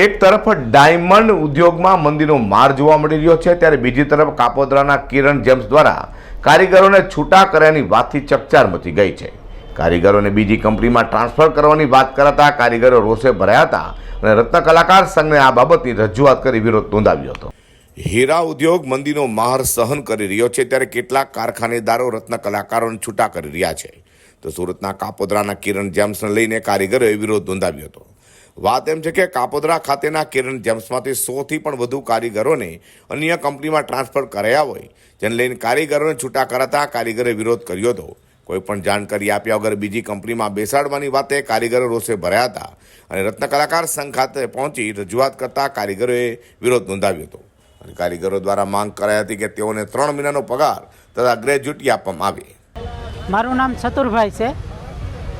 એક તરફ ડાયમંડ ઉદ્યોગમાં મંદીનો માર જોવા મળી રહ્યો છે, ત્યારે બીજી તરફ કાપોદ્રાના કિરણ જેમ્સ દ્વારા કારીગરોને છૂટા કર્યાની વાતથી ચકચાર મચી ગઈ છે. કારીગરોને બીજી કંપનીમાં ટ્રાન્સફર કરવાની વાત કરાતા કારીગરો રોષે ભરાયા હતા અને રત્ન કલાકાર સંઘને આ બાબતની રજૂઆત કરી વિરોધ નોંધાવ્યો હતો. હીરા ઉદ્યોગ મંદીનો માર સહન કરી રહ્યો છે, ત્યારે કેટલાક કારખાનેદારો રત્ન કલાકારોને છૂટા કરી રહ્યા છે. તો સુરતના કાપોદ્રાના કિરણ જેમ્સને લઈને કારીગરોએ વિરોધ નોંધાવ્યો હતો. વાત એમ છે કે કાપોદરા ખાતેના કિરણ જેમ્સમાંથી સોથી પણ વધુ કારીગરોને અન્ય કંપનીમાં ટ્રાન્સફર કરાયા હોય, જેને લઈને કારીગરોને છૂટા કરાતા કારીગરે વિરોધ કર્યો હતો. કોઈ પણ જાણકારી આપ્યા વગર બીજી કંપનીમાં બેસાડવાની વાતે કારીગરો રોષે ભરાયા હતા અને રત્ન કલાકાર સંઘ ખાતે પહોંચી રજૂઆત કરતા કારીગરોએ વિરોધ નોંધાવ્યો હતો. અને કારીગરો દ્વારા માંગ કરાઈ હતી કે તેઓને ત્રણ મહિનાનો પગાર તથા ગ્રેજ્યુટી આપવામાં આવે. મારું નામ ચતુરભાઈ છે.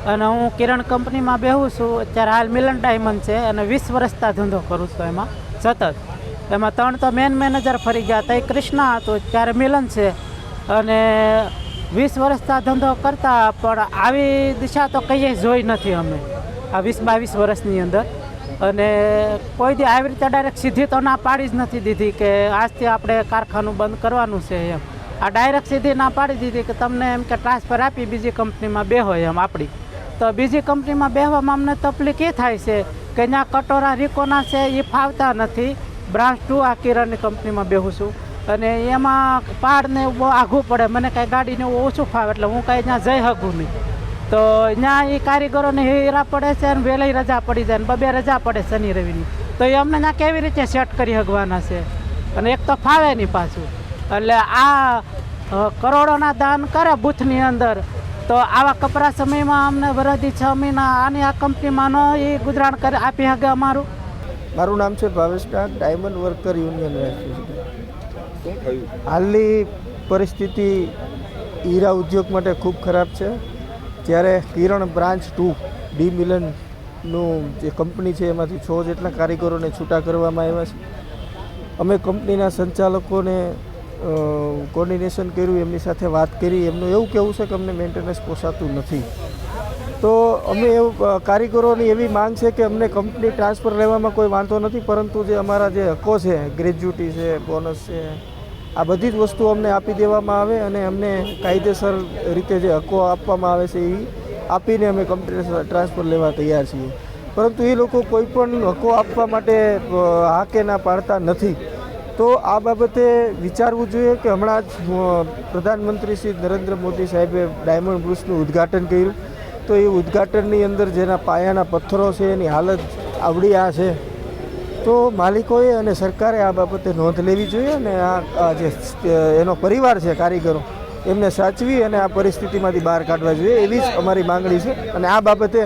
અને હું કિરણ કંપનીમાં બેહું છું. અત્યારે હાલ મિલન ડાયમંડ છે અને વીસ વર્ષથી ધંધો કરું છું એમાં. સતત. એમાં ત્રણ તો મેન મેનેજર ફરી ગયા. હતા એ કૃષ્ણા હતું. ત્યારે મિલન છે. અને વીસ વર્ષતા ધંધો કરતા, પણ આવી દિશા તો કહીએ જોઈ નથી અમે. આ વીસ બાવીસ વર્ષની અંદર. અને કોઈ દી આવી રીતે ડાયરેક્ટ સીધી તો ના પાડી જ નથી દીધી કે આજથી આપણે કારખાનું બંધ કરવાનું છે એમ. આ ડાયરેક્ટ સીધી ના પાડી દીધી કે તમને એમ કે ટ્રાન્સફર આપી બીજી કંપનીમાં બે હોય એમ આપણી. તો બીજી કંપનીમાં બેહવામાં અમને તકલીફ એ થાય છે કે ત્યાં કટોરા રીકોના છે એ ફાવતા નથી. બ્રાન્ચ ટુ આ કિરણની કંપનીમાં બેહું છું. અને એમાં પહાડને બહુ આઘું પડે. મને કાંઈ ગાડીને ઓછું ફાવે એટલે હું કાંઈ ત્યાં જઈ શકું નહીં. તો ત્યાં એ કારીગરોને હેરા પડે છે અને વહેલી રજા પડી જાય ને બબે રજા પડે શનિ રવિની. તો એ અમને ત્યાં કેવી રીતે સેટ કરી શકવાના છે? અને એક તો ફાવે નહીં પાછું. એટલે આ કરોડોના દાન કરે બૂથની અંદર. તો આવા કપરા સમયમાં અમને વરદી છ મહિના આની આ કંપનીમાં ન એ ગુજરાન કરી આપી શકે અમારું. મારું નામ છે ભાવેશ ડાક ડાયમંડ વર્કર યુનિયન હાલની પરિસ્થિતિ હીરા ઉદ્યોગ માટે ખૂબ ખરાબ છે. જ્યારે કિરણ બ્રાન્ચ ટુ ડી મિલનનું જે કંપની છે એમાંથી છ જેટલા કારીગરોને છૂટા કરવામાં આવ્યા છે. અમે કંપનીના સંચાલકોને કોર્ડિનેશન કર્યું, એમની સાથે વાત કરી. એમનું એવું કહેવું છે કે અમને મેન્ટેનન્સ પોસાતું નથી. તો અમે એવું કારીગરોની એવી માંગ છે કે અમને કંપની ટ્રાન્સફર લેવામાં કોઈ વાંધો નથી, પરંતુ જે અમારા જે હકો છે ગ્રેજ્યુટી છે બોનસ છે, આ બધી જ વસ્તુઓ અમને આપી દેવામાં આવે અને અમને કાયદેસર રીતે જે હકો આપવામાં આવે છે એ આપીને અમે કંપની ટ્રાન્સફર લેવા તૈયાર છીએ. પરંતુ એ લોકો કોઈ પણ હકો આપવા માટે હા કે ના પાડતા નથી. તો આ બાબતે વિચારવું જોઈએ કે હમણાં જ પ્રધાનમંત્રી શ્રી નરેન્દ્ર મોદી સાહેબે ડાયમંડ બ્રુસનું ઉદ્ઘાટન કર્યું. તો એ ઉદ્ઘાટનની અંદર જેના પાયાના પથ્થરો છે, એની હાલત આવડી આ છે. તો માલિકોએ અને સરકારે આ બાબતે નોંધ લેવી જોઈએ અને આ જે એનો પરિવાર છે, કારીગરો, એમને સાચવી અને આ પરિસ્થિતિમાંથી બહાર કાઢવા જોઈએ એવી જ અમારી માંગણી છે. અને આ બાબતે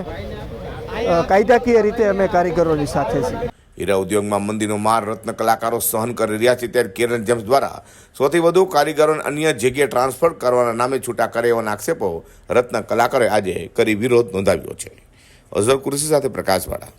કાયદાકીય રીતે અમે કારીગરોની સાથે છીએ. હીરા ઉદ્યોગમાં મંદીનો માર રત્ન કલાકારો સહન કરી રહ્યા છે ત્યારે કિરણ જેમ્સ દ્વારા સૌથી વધુ કારીગરોને અન્ય જગ્યાએ ટ્રાન્સફર કરવાના નામે છૂટા કરે એવાના આક્ષેપો રત્ન કલાકારોએ આજે કરી વિરોધ નોંધાવ્યો છે. અઝર કુરશી સાથે પ્રકાશવાળા